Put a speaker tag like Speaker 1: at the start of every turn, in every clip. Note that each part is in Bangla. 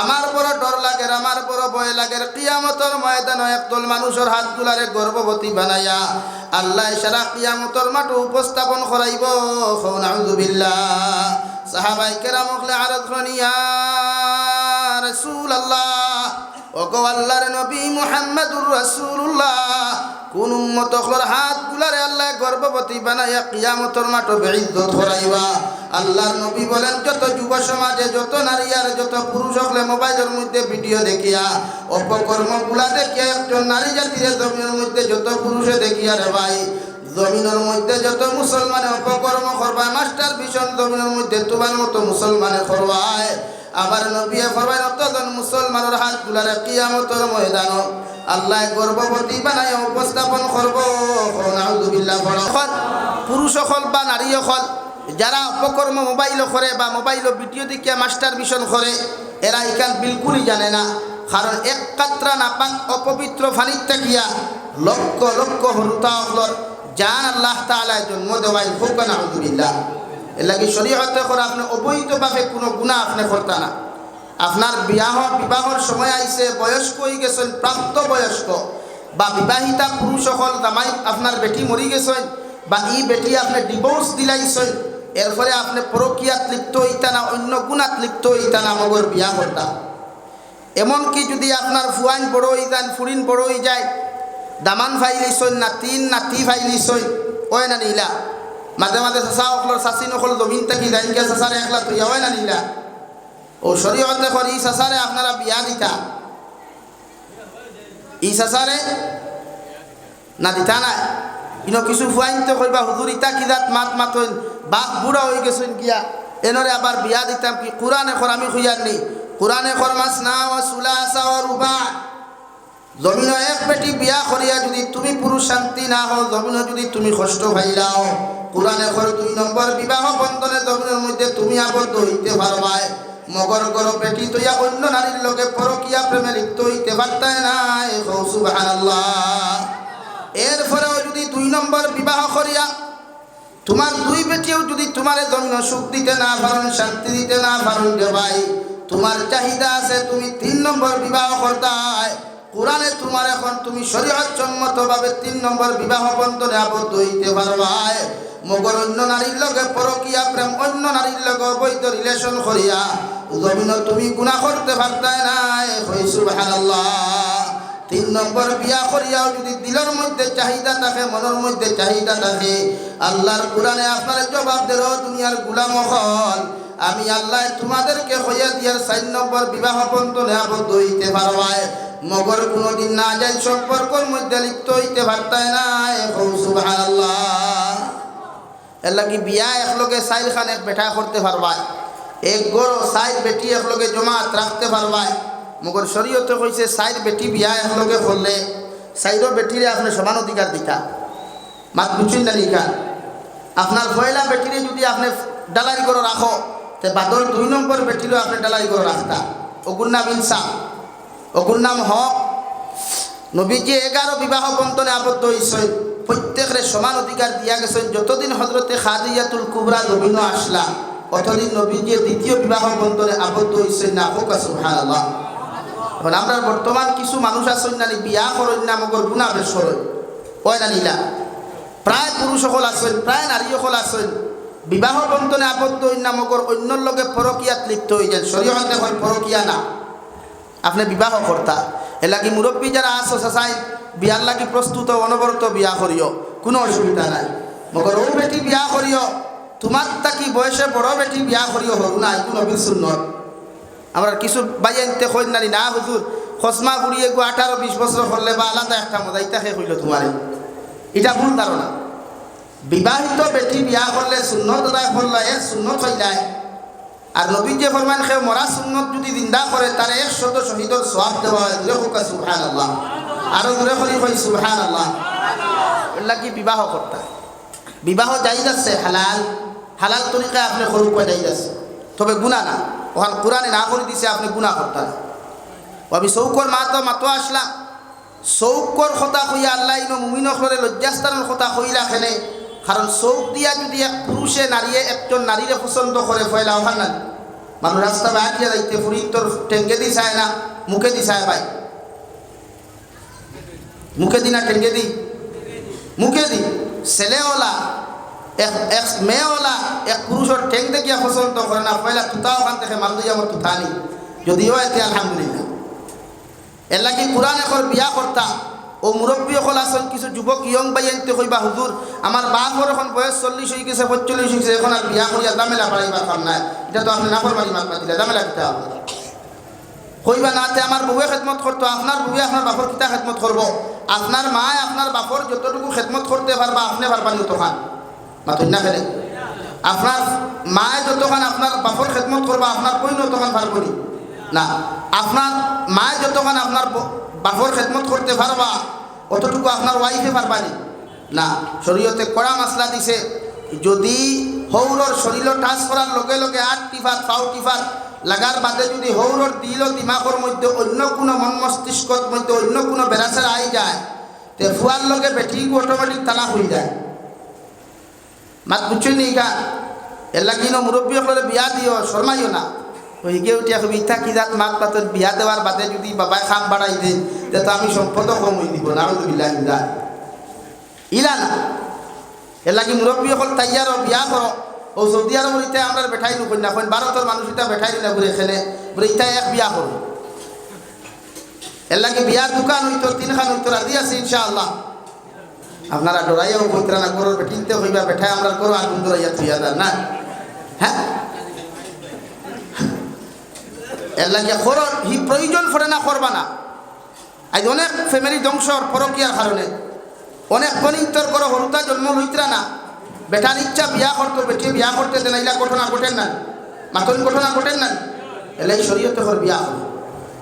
Speaker 1: আমার বড় ডর লাগে আমার বড় ভয় লাগে। কিয়ামতর ময়দান একদল মানুষের হাত গুলারে গর্ভবতী বানাইয়া আল্লাহ সারা কিয়ামতর মাঠ উপস্থাপন করাইব। নাউজুবিল্লাহ সাহাবাই কেরাম হলে আরত রসুল আল্লাহ ওগো আল্লাহর নবী মুহাম্মদুর রাসূলুল্লাহ কোন উম্মত হলর হাত গুলারে আল্লাহ গর্ভবতী বানাইয়া কিয়ামতর মাঠ বেঈদ্দত করাইবা আল্লাহর নবী বলেন, যত যুব সমাজে, যত নারী আর যত পুরুষ হলে মোবাইলের মধ্যে ভিডিও দেখিয়া, অপকর্মগুলা দেখিয়া, একজন নারী জাতির জমিনের মধ্যে যত পুরুষে দেখিয়া রে ভাই, জমিনের মধ্যে যত মুসলমানে অপকর্ম করবায় মাস্টার ভীষণ জমিনের মধ্যে তোমার মতো মুসলমানে করবায়। আবার নবিয়া ফরমায় অতজন মুসলমানের হাত গুলারে কিয়ামতর ময়দান আল্লাহ গর্ভবতী বানাই উপস্থাপন করব। পুরুষ হল বা নারী হল, যারা অপকর্ম মোবাইল করে বা মোবাইল ভিডিও দেখিয়া মাস্টার ভিশন করে, এরা এখান বিলকুলই জানে না। কারণ এক কাত্রা নাপাক অপবিত্র ফানিত থাকিয়া লক্ষ লক্ষ হরুতা হলর জান আল্লাহ তালায় জন্ম দেওয়াই হোক, নাউজুবিল্লাহ। এর লাগি শরীয়তে করে আপনি অবৈধভাবে কোনো গুণা আপনি করতে না। আপনার বিবাহ বিবাহর সময় আইসে বয়স্ক হয়ে গেছেন প্রাপ্ত বয়স্ক বা বিবাহিতা পুরুষ সকল জামাই আপনার বেটি মরি গেছেন, বা ই বেটি আপনি ডিভোর্স দিলাইছেন, এর ফলে আপনি পরকিয়াত লিপ্ত হইতা না, অন্য গুণাত লিপ্ত হইতা না, মগর বিয়া করতা এমনকি যদি আপনার ফুয়াইন বড় হয়ে যান, ফুরিন বড় হয়ে যায়, দামান ফাইলিছই না তিন না তি ফাইলিছই ওই না নিলা। মাঝে মাঝে চাচা অকলর চাচি নকল জমিন থাকি দাইনকে চাচারে একলা তুই হয় না নিলা। ও শরীয়তে করি ই চাচারে আপনারা বিয়া দিতা। ই চাচারে না দিতা নাই ইনো কিছু ফুয়াইনতে কইবা, হুজুর, ইতা কিদাত মাত মাতইন বাপ বুড়া হয়ে গেছেন গিয়া এনরে আবার বিয়া দিতাম কি? কোরআনে খর আমি খুঁজার নেই কোরআনে খর মাস না ও সুলা আসা ও রুবা জমিন এক পেটি বিয়া করিয়া যদি তুমি পুরুষ শান্তি না হও জমিন যদি তুমি কষ্ট ভাইলাও কোরআনে করে দুই নম্বর বিবাহ বন্ধনে জমিনের মধ্যে তুমি আবদ্ধ হইতে পারবাই মগর গর বেটি তৈয়া অন্য নারীর লোকে পরকিয়া প্রেমে লিপ্ত হইতে পারতায় নাই সুবহানাল্লাহ। এর ফলেও যদি দুই নম্বর বিবাহ করিয়া তোমার দুই বেটিও যদি তোমার জন্য সুখ দিতে না পারেন, শান্তি দিতে না পারেন রে ভাই, তোমার চাহিদা আছে, তুমি তিন নম্বর বিবাহ করতায় কোরআনে তোমার এখন তুমি শরীয়ত সম্মত ভাবে তিন নম্বর বিবাহ বন্ধনে আবদ্ধ হইতে পারবাই। মগর অন্য নারীর লগে পরকিয়া প্রেম, অন্য নারীর লগে অবৈধ রিলেশন করিয়া জমিন তুমি গুণা করতে পারতাই নাই। সুবহানাল্লাহ। তিন নম্বর বিয়া করিয়াও যদি দিলের মধ্যে চাহিদা থাকে, মনের মধ্যে চাহিদা থাকে, আল্লাহর কোরআনে আপনার জবাব দেব দুনিয়ার গুলাম হল আমি আল্লাহ তোমাদেরকে হইয়া দিয়ার চার নম্বর বিবাহ বন্ধনে আবদ্ধ হইতে পারবায় মগর কোনোদিন না যায় সম্পর্কর মধ্যে লিপ্ত হইতে পারতায় সুবহানাল্লাহ। এর লাগি বিয়া একলগে সাইল খান এক বেটা করতে পারবায় এক গরো সাইল বেটি একলগে জমাত রাখতে পারবায় মগর শরীয়তে কইছে সাইড বেটি বিয়া একলগে করলে সাইডর বেটিরে আপনি সমান অধিকার দিতা। মাত বুঝছেন না লিখা? আপনার পয়লা বেটিরে যদি আপনি ডালাই করে রাখো, তে বাদর দুই নম্বর বেটিরও আপনি ডালাই করে রাখতা। ওগুর নাম ইনসাফ ওগুর নাম হক নবীজি এগারো বিবাহ বন্ধনে আবদ্ধ হয়েছেন প্রত্যেকের সমান অধিকার দিয়া গেছেন। যতদিন হজরতে খাদিয়াতুল কুবরা নবীন আসলা অতদিন নবীজি দ্বিতীয় বিবাহ বন্ধনে আবদ্ধ হয়েছেন না। হোক সুবহান আল্লাহ এখন আমরা বর্তমান কিছু মানুষ আছেন নানি, বিয়া করেন না, মগর গুণা বেশ করেন কয় না নিলা প্রায় পুরুষ সকল আছেন, প্রায় নারী সকল আছেন। বিবাহ বন্ধনে আবদ্ধ হইন না, মগর অন্যর লগে পরকিয়াত লিপ্ত হয়ে যান শরীয়তে হয় পরকিয়া না। আপনি বিবাহ কর্তা এ লাগি মুরব্বী যারা আছো চাই বিয়ার লাগি প্রস্তুত অনবরত বিয়া করিও। কোনো অসুবিধা নাই। মগর ও বেটি বিয়া করিও। তোমার তাকি বয়সে বড় বেটি বিয়া করিও হরু নাই, কোনো বিশুন নয় আমরা কিছু বাইয়াইতে কই নানি, না হুজুর খসমা ঘুরিয়ে গো আঠারো বিশ বছর করলে বা আলাদা একটা মজা ইতাকে হইল তোমারে এটা ভুল ধারণা বিবাহিত বেটি বিয়া করলে শূন্যত দায় করলে হয়ে যায়। আর নবী যে ফরমান সে মরা সুন্নত যদি জিন্দা করে তার এক শত শহীদর সব দেওয়া হয়। দূরে হোক সুবহান আল্লাহ আরও দূরে করি কই সুবহান আল্লাহ এগুলা কি বিবাহ করতা? বিবাহ যাই যাচ্ছে হালাল। হালাল তরিকায় আপনি সরু কয় যাই যাচ্ছে তবে গুণা না। ওখান কোরআনে না করে দিছে, আপনি গুণা করতা আমি চৌকর মাতো মাতো আসলাম চৌকর কথা কইয়া আল্লাহ ইনো মুমিন করে লজ্জাস্থানের কথা কইলা খেলে। কারণ চৌক দিয়া যদি এক পুরুষে নারীয়ে একজন নারীরে পছন্দ করে ফয়লা ওখান না। মানুষ রাস্তা বাকিয়া যাইতে ফুরি তোর টেঙ্গে দি চায় না, মুখে দি চায় ভাই। মুখে দি না টেঙ্গে দি? মুখে দি। ছেলেওয়ালা এক এক মেয়েওয়ালা এক পুরুষের ঠেং দেখিয়া পছন্দ করে না পয়লা তুতা ওখান থেকে দিয়ে আমার তুতা নি যদিও এতে আলহামদুলিল্লাহ। এর লাগি কোরআন এখন বিয়া করতা ও মুরব্বী সকল আসন কিছু যুবক, ইয়ং বাইনতে কইবা হুজুর। আমার বাপর এখন বয়স চল্লিশ হয়ে গেছে পঁয়চল্লিশ হয়ে গেছে এখন আর বিয়া করিয়া দামেলা বাড়াইবার কাম নাই। এটা তো আপনি নাফর মারি মাত দিলে দামেলা কিতা কইবা নাতে আমার বউয়ে খেদমত করতো আপনার বউয়ে আপনার বাপর কিতা খেদমত করব আপনার মায় আপনার বাপর যতটুকু খেদমত করতে পারবা আপনি পারবানি তখন মাতুন না ফেলে আপনার মায় যতক্ষণ আপনার বাপর খেদমত করবা আপনার কই তখন পারবনি না আপনার মায় যতক্ষণ আপনার বাপর খেদমত করতে পারবা অতটুকু আপনার ওয়াইফে পারবানি না? শরীয়তে কড়া মশলা দিছে। যদি হৌরর শরীর টাচ করার লগে লগে আট টিফাত পাও টিফাত লাগার বাদে যদি হৌরর দিল দিমাগর মধ্যে অন্য কোনো মন মস্তিষ্কর মধ্যে অন্য কোনো বেড়াচার আই যায়, তে ফুয়ার লগে বেঠি অটোমেটিক তালা হয়ে যায়। মাত বুঝছই নি গা এলা কিনো মুরব্বী বিয়া দিও শর্মাইও না। ওই গিয়ে উঠিয়া কবি ইতা কি জাত মাত পাতন বিয়া দেওয়ার বাদে যদি বাবাই খাম বাড়াই দেন তে তো আমি সম্পদ কম হয়ে দিব না বিল্লাহ ইলা ইলা না। এলা কি মুরব্বী সকল তাইয়ার বিয়া করো ও সৌদি আরব ইতা আমরা বেঠাই নুকই না কোন ভারতের মানুষ ইতা বেঠাই না ঘুরে এখানে বলে ইতা এক বিয়া করো এর লাগে বিয়ার দোকান হইতো তিনখান হইতো রাজি আছে ইনশাআল্লাহ। আপনারা ডরাইয়াও বইতরা না করো বেটিনতে হইবা বেঠায় আমরা করো আগুন ডরাইয়া থইয়া না। হ্যাঁ? এর লাগে হি প্রয়োজন পড়ে না করবা না। আজ অনেক ফ্যামিলি ধ্বংসর পরকিয়ার কারণে। অনেক গণিতর করো, হরুতা জন্ম লইতরা না। বেটার ইচ্ছা বিয়া করতো বেটি বিয়া করতে দেন এইলা ঘটনা ঘটেন না মাতন ঘটনা ঘটেন না এলাই শরীয়তে হর বিয়া হল।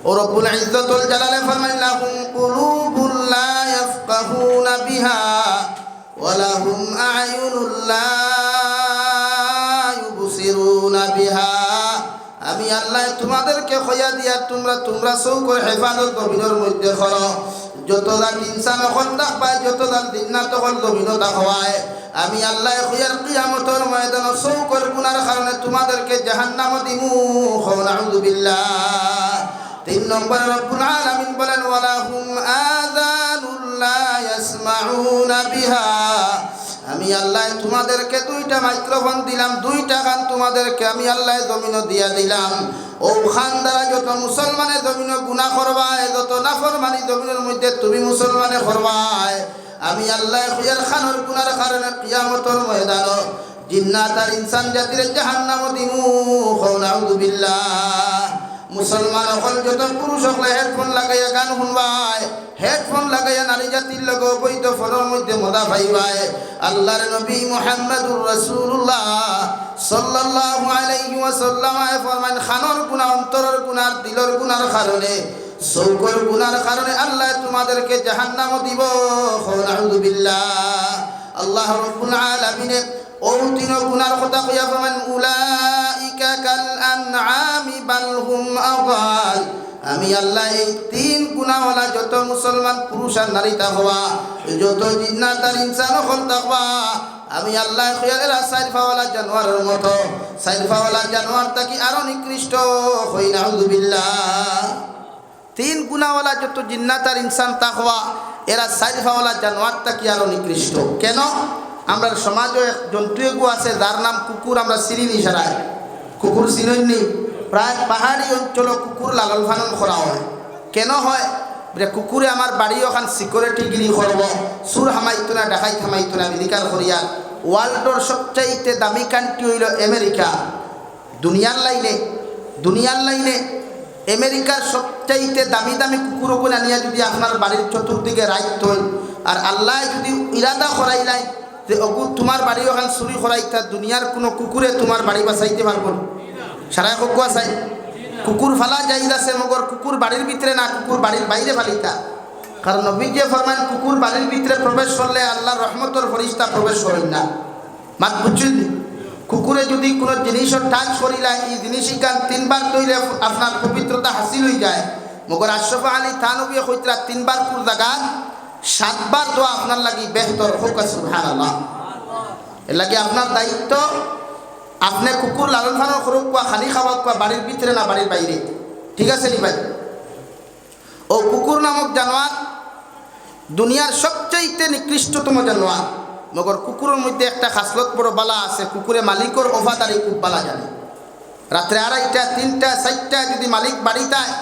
Speaker 1: ও রব্বুল ইজ্জতুল জালালে ফরমাইন লাহুম কুলুবুল লা ইয়াফকাহুনা বিহা, ওয়া লাহুম আ'য়ুনুল লা ইউবসিরুনা বিহা। আমি আল্লাহ তোমাদেরকে খয়া দিয়া তোমরা তোমরা চৌকর হেফাজত জমিনের মধ্যে করো। যত দান ইনসান এখন পায় যত দান দিনা তখন জমিন হওয়ায়। আমি আল্লাহ খুয়ার কিয়ামতর ময়দান চৌকর গুনার কারণে তোমাদেরকে জাহান্নাম দিমু। বিল্লাহ। তিন নম্বর, রব্বুল আলামিন বলেন ওয়ালা হুম আযানুল লা ইয়াসমাউনা বিহা। আমি আল্লাহ তোমাদেরকে দুইটা মাইক্রোফোন দিলাম, দুইটা গান তোমাদেরকে আমি আল্লাহ জমিন দিয়া দিলাম। ও খান দ্বারা যত মুসলমানের জমিন গুণা করবায়, যত নাফরমানি জমিনের মধ্যে তুমি মুসলমানে করবায়। আমি আল্লাহ খুয়ার খানোর গুনার কারণে কিয়ামতর ময়দান জিন্নাত আর ইনসান জাতির জাহান্নাম দিমু। বিল্লাহ। মুসলমান অকল যত পুরুষ সকলে হেডফোন লাগাইয়া গান শুনবায় হেডফোন লাগাইয়া নারী জাতির লগ বৈধ ফোনের মধ্যে মদা ভাইবায় আল্লাহর নবী মুহাম্মদুর রাসূলুল্লাহ সাল্লাল্লাহু আলাইহি ওয়াসাল্লাম ফরমান খানর গুনাহ অন্তরের গুনাহ দিলর গুনার কারণে সৌকর গুনার কারণে আল্লাহ তোমাদেরকে জাহান্নাম দিব। নাউযু বিল্লাহ। আল্লাহ রাব্বুল আলামিন তিন গুনার কথা কইয়া ফরমান উলাইকা কাল আনআমি বাল হুম আমি আল্লাহ এই তিন গুণাওয়ালা যত মুসলমান পুরুষ আর নারী থাকবা যত জিন্নাত আর ইনসান হল থাকবা আমি আল্লাহ খয়ালেরা সাইফাওয়ালা জানোয়ারের মতো সাইফাওয়ালা জানোয়ার তাকি আরও নিকৃষ্ট? হই নাউযুবিল্লাহ তিন গুণাওয়ালা যত জিন্নাত আর ইনসান তাকওয়া এরা সাইফাওয়ালা জানোয়ার তাকি আরও নিকৃষ্ট? কেন? আমরা সমাজও এক জন্তু আছে, যার নাম কুকুর, আমরা চিনি নি সারায় কুকুর চিনি প্রায় পাহাড়ি অঞ্চল কুকুর লালন পালন করা হয়। কেন হয়? বোলে কুকুরে আমার বাড়ি ওখান সিকিউরিটি গিরি করব সুর হামাইতো না ডাকাই থামাইতো না বিলিকার করিয়া ওয়ার্ল্ডর সবচাইতে দামি কান্ট্রি হইল আমেরিকা দুনিয়ার লাইনে দুনিয়ার লাইনে আমেরিকার সবচাইতে দামি দামি কুকুর ওগুলো নিয়ে যদি আপনার বাড়ির চতুর্দিকে রাইত হই আর আল্লাহ যদি ইরাদা করাই নাই যে অগু তোমার বাড়ি ওখান চুরি করাইতা দুনিয়ার কোনো কুকুরে তোমার বাড়ি বাঁচাইতে পারব না। সারাই হোক চাই কুকুর ফালা যাই আছে মগর, কুকুর বাড়ির ভিতরে না, কুকুর বাড়ির বাইরে ফালিতা। কারণ নবীজে ফরমান, কুকুর বাড়ির ভিতরে প্রবেশ করলে আল্লাহ রহমতর ফরিস্তা প্রবেশ করেন না। মাত বুঝছেন? কুকুরে যদি কোনো জিনিসের টাচ করিলা, এই জিনিস গান তিনবার তৈলে আপনার পবিত্রতা হাসিল হয়ে যায়। মগর আশরফ আলী থানবী হইতরা তিনবার কুর জায়গা সাতবার দোয়া আপনার লাগি বেহতর হোক সুবহান আল্লাহ এর লাগে আপনার দায়িত্ব আপনি কুকুর লালন ফালন করুক বা খালি খাওয়াক বা বাড়ির ভিতরে না বাড়ির বাইরে ঠিক আছে নি ভাই? ও কুকুর নামক জানোয়ার দুনিয়ার সবচাইতে নিকৃষ্টতম জানোয়ার মগর কুকুরের মধ্যে একটা খাসলত বড় বালা আছে কুকুরে মালিকর অফাদারি খুব বালা জানে। রাত্রে আড়াইটা তিনটা চারটা যদি মালিক বাড়িতায়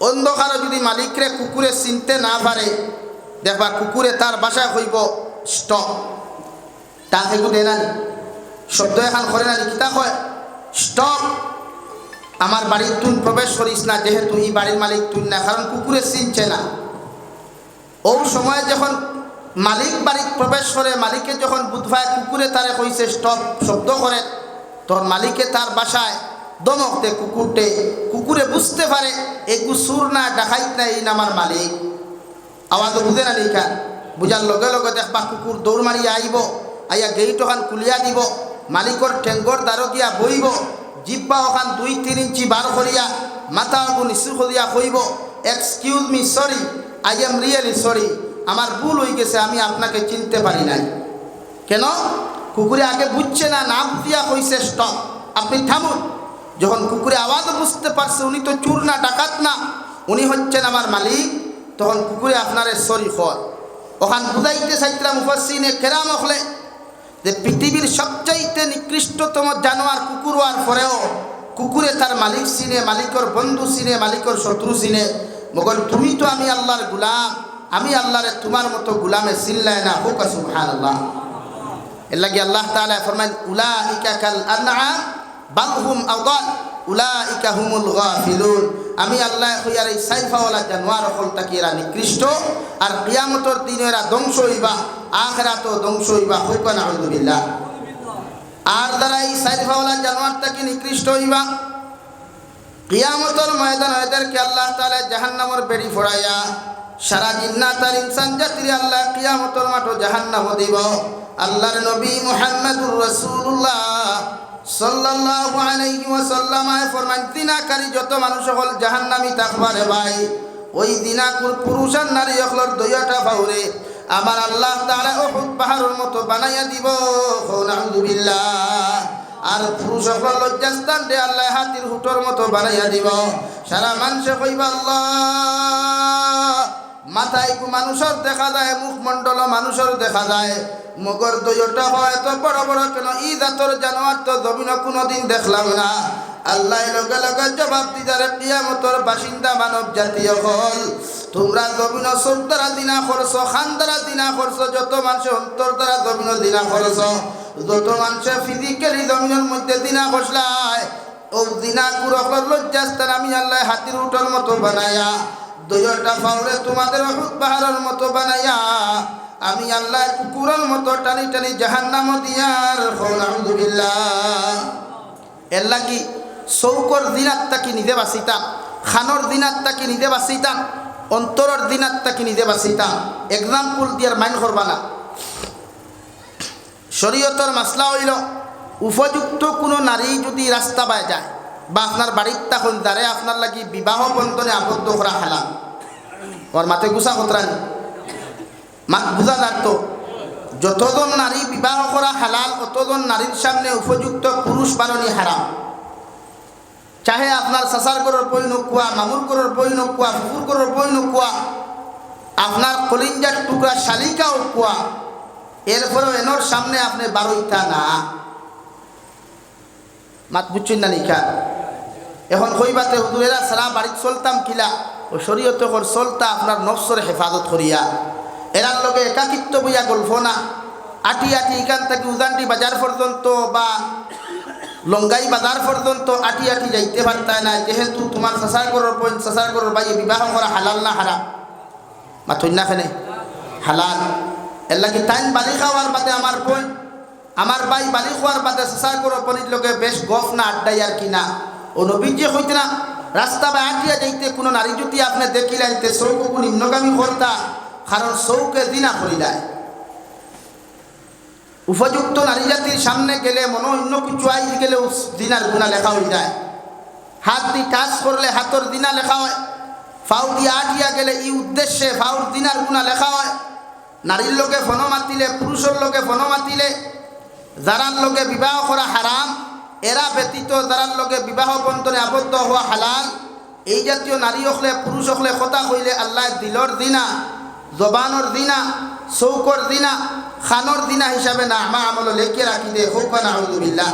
Speaker 1: অন্ধকারও যদি মালিকরে কুকুরে চিনতে না পারে দেখবা কুকুরে তার বাসায় হইব স্টপ তাক একটু দে নানি শব্দ এখন করে নানি কিতা কয়? স্টপ আমার বাড়ির তুন প্রবেশ করিস না, যেহেতু এই বাড়ির মালিক, তুন না কারণ কুকুরে চিনছে না। ও সময় যখন মালিক বাড়ির প্রবেশ করে মালিকে যখন বুধবায় কুকুরে তারে কইছে স্টপ শব্দ করে তখন মালিকে তার বাসায় দমক দে কুকুরটে কুকুরে বুঝতে পারে একু সুর না ডাকাইত না এই নামার মালিক। আওয়াজ বুঝে না, লিখা। বুঝার লগে লগে দেখবা কুকুর দৌড় মারিয়া আইব আইয়া গেইট ওখান কুলিয়া দিব। মালিকর ঠেঙ্গর দ্বারো দিয়া বইব জিব্বা ওখান দুই, তিন ইঞ্চি বার করিয়া মাথা আগু নিচু করিয়া কইব excuse me sorry I am really sorry আমার ভুল হয়ে গেছে, আমি আপনাকে চিনতে পারি নাই। কেন? কুকুরে আগে বুঝছে না না বুঝিয়া হইছে স্টপ আপনি থামুন যখন কুকুরে আওয়াজ বুঝতে পারছে উনি তো চুর না, ডাকাত না, উনি হচ্ছেন আমার মালিক। তখন কুকুরে আপনারে সরি হয় ওখান বুঝাইতে চাইছিলাম উপসিনে কেরাম হলে যে পৃথিবীর সবচাইতে নিকৃষ্টতম জানোয়ার কুকুর হওয়ার পরেও কুকুরে তার মালিক চিনে, মালিকর বন্ধু চিনে, মালিকর শত্রু চিনে। মগর তুমি তো আমি আল্লাহর গুলাম, আমি আল্লাহরে তোমার মতো গুলামে চিল্লায় না। হোক সুবহান আল্লাহ এর লাগি আল্লাহ তাআলা ফরমাইন, উলাইকা কাল আনআম, বাল হুম আদাল উলাইকা হুমুল গাফিলুন। আমি আল্লাহ হইয়ার এই সাইফাওয়ালা জানোয়ার হল তাকি এরা নিকৃষ্ট? আর কিয়ামতর দিনে এরা ধ্বংস হইবা আখরাত ধ্বংস হইবা হোক না আলহামদুলিল্লাহ আর দ্বারা এই সাইফাওয়ালা জানোয়ার তাকে নিকৃষ্ট হইবা? কিয়ামতর ময়দান এদেরকে আল্লাহ তাআলা জাহান্নামের বেড়ি ফোড়াইয়া সারা জিন্নাত আর ইনসান জাতির আল্লাহ কিয়ামতর মাঠো জাহান্নাম দিব। আল্লাহর নবী মুহাম্মদুর রাসূলুল্লাহ সাল্লাল্লাহু আলাইহি ওয়াসাল্লাম আয় ফরমান, দিনাকারী যত মানুষ হল জাহান্নামী থাকবারে ভাই, ওই দিনাকুর পুরুষ আর নারী হলর দইয়াটা বাউরে আমার আল্লাহ তাআলা উহুদ পাহাড়ের মতো বানাইয়া দিব। আলহামদুলিল্লাহ। আর পুরুষ হল লজ্জাস্থান দে আল্লাহ হাতির হুটোর মতো বানাইয়া দিব। সারা মানুষে কইবা, আল্লাহ! মাথায় মানুষের দেখা যায়, মুখমণ্ডল মানুষের দেখা যায়। মগর দইটা হয় এত বড় বড় কেন? ই জাতর জানোয়ার তো জমিন কোনোদিন দেখলাম না। আল্লাহ লগে লগে জবাব দিদারে কিয়ামতর বাসিন্দা মানব জাতীয় হল। তোমরা জমিন সব দ্বারা দিনা খরচ খান দ্বারা দিনা খরচ যত মানুষ অন্তর দ্বারা জমিন দিনা খরচ যত মানুষ ফিজিক্যালি জমিনের মধ্যে দিনা খসলায় ও দিনা কুরকর লজ্জাস্তান আমি আল্লাহ হাতির উঠোর মতো বানায়া। দইটা ফাউলে তোমাদের পাহাড়ের মতো বানাইয়া আমি আল্লাহ কুকুরের মতো টানি টানি জাহান্নাম দিয়ার আলহামদুলিল্লাহ। এর লাগি চৌকর দিনাত্মাকে নিজে বাঁচিতাম খানোর দিনাত্মাকে নিজে বাঁচিতাম অন্তরের দিনাত্মাকে নিজে বাঁচিতাম। এক্সাম্পল দিয়ার মাইন করবা না। শরীয়তর মাসলা হইল, উপযুক্ত কোনো নারী যদি রাস্তা পায় যায় বা আপনার বাড়ির তখন দ্বারে আপনার লাগি বিবাহ বন্ধনে আবদ্ধ করা হালাল। ওর মাথে গুছা মাত বুঝা যার তো যতজন নারী বিবাহ করা হালাল, অতজন নারীর সামনে উপযুক্ত পুরুষ বারণী হারাম চাহে আপনার চাচার গরর বই নোকোয়া মামুর গরর বই নোকোয়া ফুকুর গরর বই নোকোয়া আপনার কলিঞ্জার টুকরা শালিকাও কোয়া এরপরেও এনোর সামনে আপনি বারোইতা না। মাত বুঝছেন না নিখা এখন কইবাতে হুদুরেরা সারা বাড়িতে চলতাম কিলা? ও শরীয়ত চলতা আপনার নফসর হেফাজত করিয়া এরার লগে একাকিত্ব বইয়া গল্প না। আটি আটি এখান থেকে উজানটি বাজার পর্যন্ত বা লঙ্গাই বাজার পর্যন্ত আটি আটি যাইতে পারতায় না। যেহেতু তোমার গরর পয়েন্ট চাচার গরর বাইয়ে বিবাহ করা হালাল না হারাম? মাথুন না খেনে হালাল। এর লাগে টাইম বালি খাওয়ার বাদে আমার পয়েন্ট আমার বাই বালি খোয়ার বাদে চাচার গরর পনির লগে বেশ গফ না, আড্ডাই আর কি না। ও নবীন যে হইতে না, রাস্তা বা আটিয়া যাইতে কোনো নারী যদি আপনি দেখিলেন তে চৌকু নিম্নগামী করতা কারণ চৌকে দিনা করিলায় উপযুক্ত নারী জাতির সামনে গেলে মনে অন্য কিছু আই গেলে দিনার গুণা লেখা হয়ে যায়। হাত দিয়ে টাচ করলে হাতর দিনা লেখা হয়। ফাউ দিয়ে আটিয়া গেলে এই উদ্দেশ্যে ফাউর দিনার গুণা লেখা হয়। নারীর লোকে ফোন মাতিলে, পুরুষের লোকে ফোন মাতিলে, যারার লোকে বিবাহ করা হারাম, এরা ব্যতীত যারার লোকে বিবাহ বন্ধনে আবদ্ধ হওয়া হালাল, এই জাতীয় নারী হলে, পুরুষ হলে কথা কইলে আল্লাহ দিলর দিনা জবানর দিনা চৌকর দিনা খানর দিনা হিসাবে না আমা আমল লেখে রাখি দে হোক না আলহামদুলিল্লাহ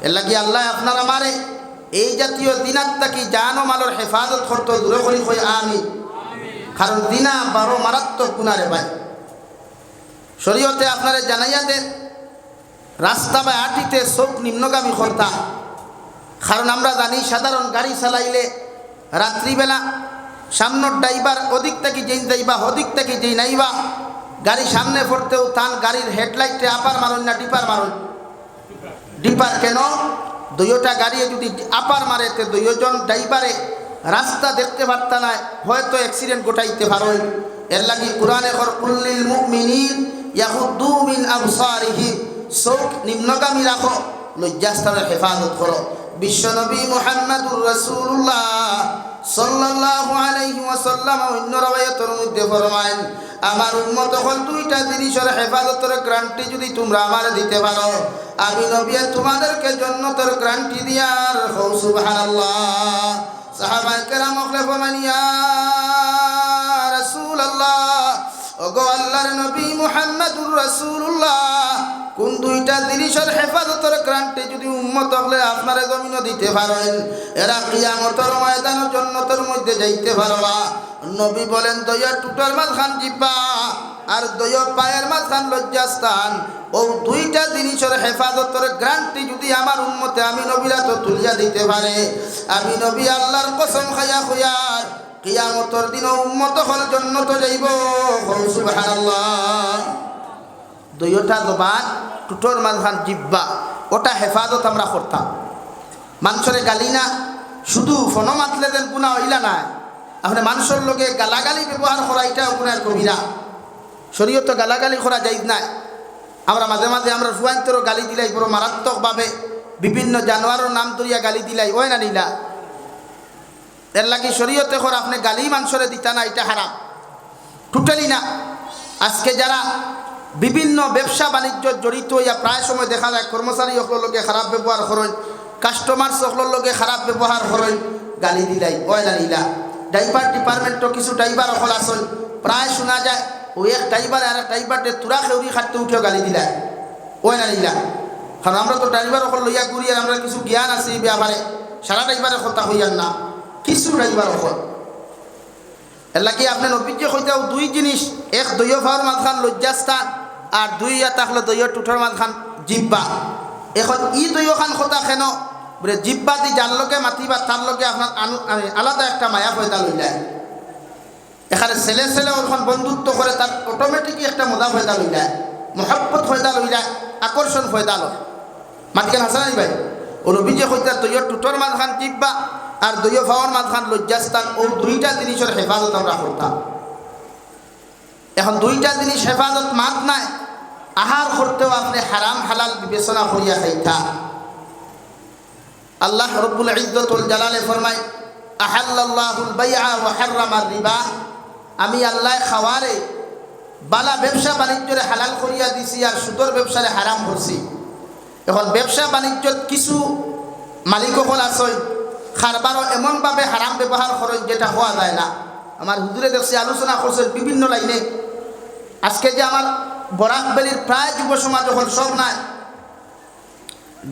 Speaker 1: এর লাগি আল্লাহ আপনার আমারে এই জাতীয় দিনাত তাকি জান ও মালর হেফাজত করতো দূরে করি হই আমি কারণ দিনা বারো মারাত্মক গুণারে ভাই শরীয়তে আপনারে জানাইয়া দেন রাস্তা বা আটিতে চোখ নিম্নগামী কর্তা কারণ আমরা জানি সাধারণ গাড়ি চালাইলে রাত্রিবেলা সামনের ড্রাইভার অধিক থেকে যেই যাইবা অধিক থেকে যেই নাইবা, গাড়ি সামনে পড়তেও তান গাড়ির হেডলাইটে আপার মারুন না ডিপার মারুন? ডিপার কেন? দুইটা গাড়ি যদি আপার মারে, তে দুইজন ড্রাইভারে রাস্তা দেখতে পারতা না, হয়তো অ্যাক্সিডেন্ট গোটাইতে পারো এর লাগি কোরআনে কর, কুল্লিল মুমিনিন ইয়াহুদ্দু মিন আবসারিহিম চোখ নিম্নগামী রাখো, লজ্জাস্থানের হেফাজত করো। বিশ্বনবী মুহাম্মদুর রাসূলুল্লাহ। সাল্লাল্লাহু আলাইহি ওয়াসাল্লাম অন্য রাওয়ায়াতের মধ্যে ফরমায়েন, আমার উম্মত হল দুইটা জিনিসের হেফাজতের গ্রান্টি যদি তোমরা আমার দিতে পারো। আমি নবিয়া তোমাদেরকে জন্নতের গ্রান্টি দিয়ার হও, সুবহানাল্লাহ। সাহাবায়ে কেরাম হলে ফরমান ইয়া রাসূলুল্লাহ। ওগো আল্লাহর নবী মুহাম্মদুর রাসূলুল্লাহ, কোন দুইটা জিনিসের হেফাজতের গ্রান্টে যদি উম্মত হলে আপনারা জমিন দিতে পারেন। এরা কিয়ামতের ময়দান জন্নতের মধ্যে যাইতে পারবা। নবী বলেন দইয়া টুটার মাঝখান জিব্বা আর দইয়া পায়ের মাঝখান লজ্জাস্থান। ও দুইটা জিনিসের হেফাজতের গ্রান্টি যদি আমার উম্মতে আমি নবীরা তো তুলিয়া দিতে পারে। আমি নবী আল্লাহর কসম খাইয়া খুয়ার কিয়ামতর দিন উম্মত হল জন্নত যাইব। সুবহানাল্লাহ। দুইটা জবান টুটোর মাঝখান জিব্বা, ওটা হেফাজত আমরা করতাম। মানুষরে গালি না শুধু ফোন মাতলে দেন গুণা হইলা না আপনি মানুষের লোকে গালাগালি ব্যবহার করা এটাও গুণার কবিরা। শরীয়ত গালাগালি করা যাই নাই। আমরা মাঝে মাঝে আমরা ফুয়ান্তরও গালি দিলাই, বড় মারাত্মকভাবে। বিভিন্ন জানোয়ারের নাম ধরিয়া গালি দিলাই, ওই না নিলা এর লাগি শরীয়তে কর আপনি গালি মানুষরে দিতা না, এটা হারাম। টোটালি না। আজকে যারা বিভিন্ন ব্যবসা বাণিজ্য জড়িত হইয়া প্রায় সময় দেখা যায় কর্মচারী সকলের লগে খারাপ ব্যবহার করেন কাস্টমার সকলের লগে খারাপ ব্যবহার করেন, গালি দিলাই না নিলা ড্রাইভার ডিপার্টমেন্টও কিছু ড্রাইভার সকল আসেন প্রায় শোনা যায় ওই এক ড্রাইভার আর এক ড্রাইভারটে তুরা খেউরি খাটতে উঠেও গালি দিলাই না নিলা কারণ আমরা তো ড্রাইভার সকল লইয়া ঘুরি আর আমরা কিছু জ্ঞান আছে ব্যাপারে, সারা ড্রাইভারের কথা হইয়ার না। কিছু ড্রাইভার সকল এর লাগি আপনার অভিজ্ঞ হইতেও দুই জিনিস, এক দৈয় ভাওয়ার মাঝখান লজ্জাস্থান আর দুই ইয়া থাকলে দৈয় টুঠোর মাঝখান জিব্বা। এখন ই দৈয় খান কথা কেন? বলে জিব্বা দি যার লোকে মাতিবা তার লোকে আপনার আলাদা একটা মায়া পয়দা যায়। এখানে ছেলে ছেলে ওরখন বন্ধুত্ব করে তার অটোমেটিকই একটা মজা লই যায়। মহব্বত লই যায়, আকর্ষণ ফয়দা লয়। মাতিকেন হাসানি ভাই, ও নবী যে কইতা দৈয় টুটোর মাঝখান জিব্বা আর দৈয় ভাওয়ার মাঝখান লজ্জাস্থান, ও দুইটা জিনিসের হেফাজত আমরা করতাম। এখন দুইটা জিনিস হেফাজত মাত নাই। আহার করতেও আপনি হারাম হালাল বিবেচনা করিয়া খাইতা আল্লাহ রব্বুল ইজ্জতুল জালালে ফরমায়, আহাল্লাল্লাহুল বাইআ ওয়া হাররামার রিবা। আমি আল্লাহ খাওয়ারে, বালা ব্যবসা বাণিজ্যরে হালাল করিয়া দিছি আর সুদর ব্যবসারে হারাম করছি। এখন ব্যবসা বাণিজ্যত কিছু মালিকসকল আছে খারবারও এমনভাবে হারাম ব্যবহার করেন যেটা হওয়া যায় না। আমার হুজুরে দেখছি, আলোচনা করছেন বিভিন্ন লাইনে। আজকে যে আমার বরাক বেলির প্রায় যুব সমাজ যখন সব নাই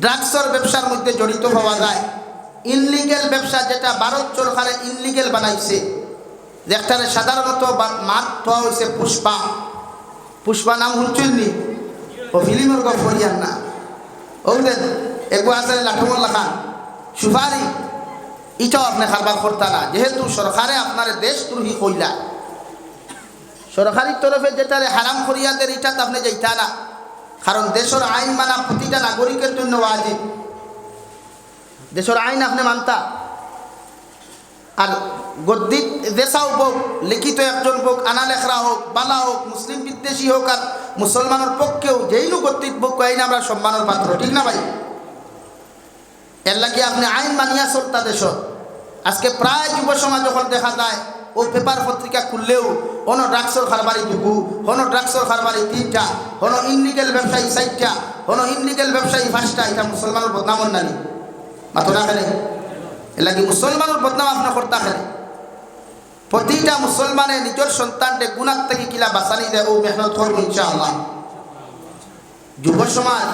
Speaker 1: ড্রাগসের ব্যবসার মধ্যে জড়িত হওয়া যায়। ইনলিগেল ব্যবসা যেটা ভারত সরকারে ইনলিগেল বানাইছে যেখানে সাধারণত মাঠ থোয়া হয়েছে পুষ্পা। পুষ্পা নাম শুনছেন নি? ও ফিলিমের করিয়ান না। ওদের এগু আছে লাঠমল্লা খান সুপারি ইটাও আপনি খারবার করতা না। যেহেতু সরকারে আপনার দেশদ্রোহী কইলা। সরকারি তরফে যেটারে হারাম করিয়াদের ইটাতে আপনি যাইতা না। কারণ দেশের আইন মানা প্রতিটা নাগরিকের জন্য ওয়াজিব। দেশের আইন আপনি মানতা। আর গদ্দি দেশাও হোক লিখিত একজন হোক আনালেখরা হোক, বালা হোক, মুসলিম বিদ্বেষী হোক আর মুসলমানের পক্ষেও যেই গদ্দিত হোক আইন আমরা সম্মানের পাত্র, ঠিক না ভাই? এর লাগে আপনি আইন মানিয়া চলতা দেশ আজকে প্রায় যুব সমাজ যখন দেখা যায়, ও পেপার পত্রিকা খুললেও, হনো ড্রাগসর খারবারি দুগু হনো ড্রাগসর খারবারি তিনটা, হনো ইনলিগেল ব্যবসায়ী চারটা, হনো ইনলিগেল ব্যবসায়ী ফাঁসটা এটা মুসলমানের বদনামর নানি মাতো না খেলে এলাকি মুসলমানের বদনাম আপনার কর্তা খেলে প্রতিটা মুসলমানে নিজের সন্তানকে গুণার থেকে কিলা বাঁচানি দেয়, ও মেহনত করব ইনশাআল্লাহ। যুব সমাজ,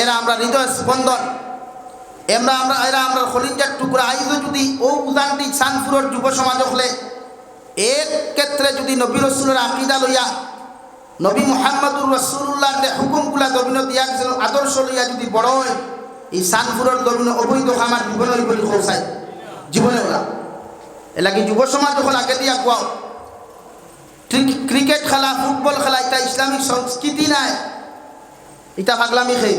Speaker 1: এরা আমরা হৃদয় স্পন্দন এমরা আমরা, এরা আমরা খলিঞ্জার টুকরা আইজও যদি ও উদানটি সানপুরের যুব সমাজ হলে। এর ক্ষেত্রে যদি নবী রসুলের আকিদা লইয়া, নবী মোহাম্মদুর রসুল্লাহ হুকুমগুলা দবিন দিয়া গেছিল, আদর্শ লইয়া যদি বড় হয়, এই সানপুরের দবিন অবৈধ আমার জীবনে বলি খোসায় জীবনে ওরা এলাকি যুব সমাজ যখন আগে দিয়া কোয়াও ক্রিকেট খেলা, ফুটবল খেলা, এটা ইসলামিক সংস্কৃতি নাই, এটা পাগলামি খেয়ে।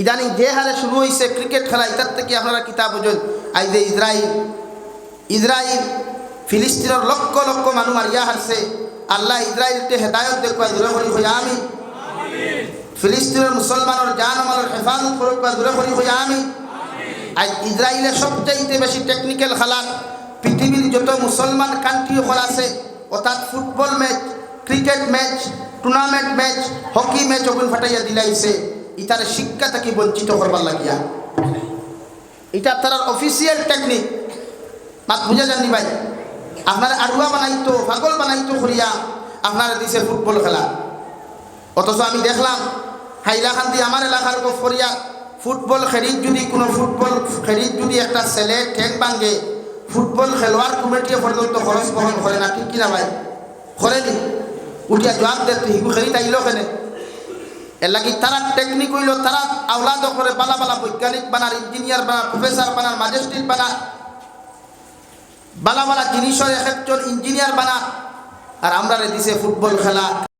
Speaker 1: ইদানিং যে হারে শুরু হয়েছে ক্রিকেট খেলা, এটার থেকে আপনারা কিতাব বুঝুন। আই যে ইসরায়েল ইসরায়েল ফিলিস্তিনের লক্ষ লক্ষ মানুষ মারিয়া হারছে। আল্লাহ ইসরায়েলকে হেদায়ত দেখুয়াই দূরে করি হইয়া আমি ফিলিস্তিনের মুসলমানের জান আমার হেফাজত করুক, দূরে করি হইয়া আমি আজ ইসরায়েলের সবচাইতে বেশি টেকনিক্যাল খেলা পৃথিবীর যত মুসলমান কান্ট্রি হল আছে, অর্থাৎ football match cricket match tournament match hockey match ওগুন ফাটাইয়া দিলাইছে। ইতার শিক্ষা থেকে বঞ্চিত করবার লাগিয়া? এটা তার অফিসিয়াল টেকনিক মাত বুঝা জানি ভাই? আপনার আড়ুয়া বানাইতো, পাগল বানাইতো করিয়া আপনারা দিছে ফুটবল খেলা। অথচ আমি দেখলাম হাইলাকান্দি আমার এলাকার ফরিয়া ফুটবল খেলিত যদি কোনো ফুটবল খেলিত যদি একটা ছেলে ঠেং ভাঙ্গে ফুটবল খেলোয়াড় কমিটিয়ে পর্যন্ত খরচ বহন করে না, ঠিক কিনা ভাই? করেনি? উঠিয়া জবাব দে তুই হিগু খেলি তাইল কেনে? এর লাগি তারা টেকনিক হইল, তারা আওলাদ করে বালা বালা বৈজ্ঞানিক বানার ইঞ্জিনিয়ার বানার প্রফেসর বানার ম্যাজিস্ট্রেট বানার। বালা বালা একজন ইঞ্জিনিয়ার বানা আর আমরা দিছে ফুটবল খেলা।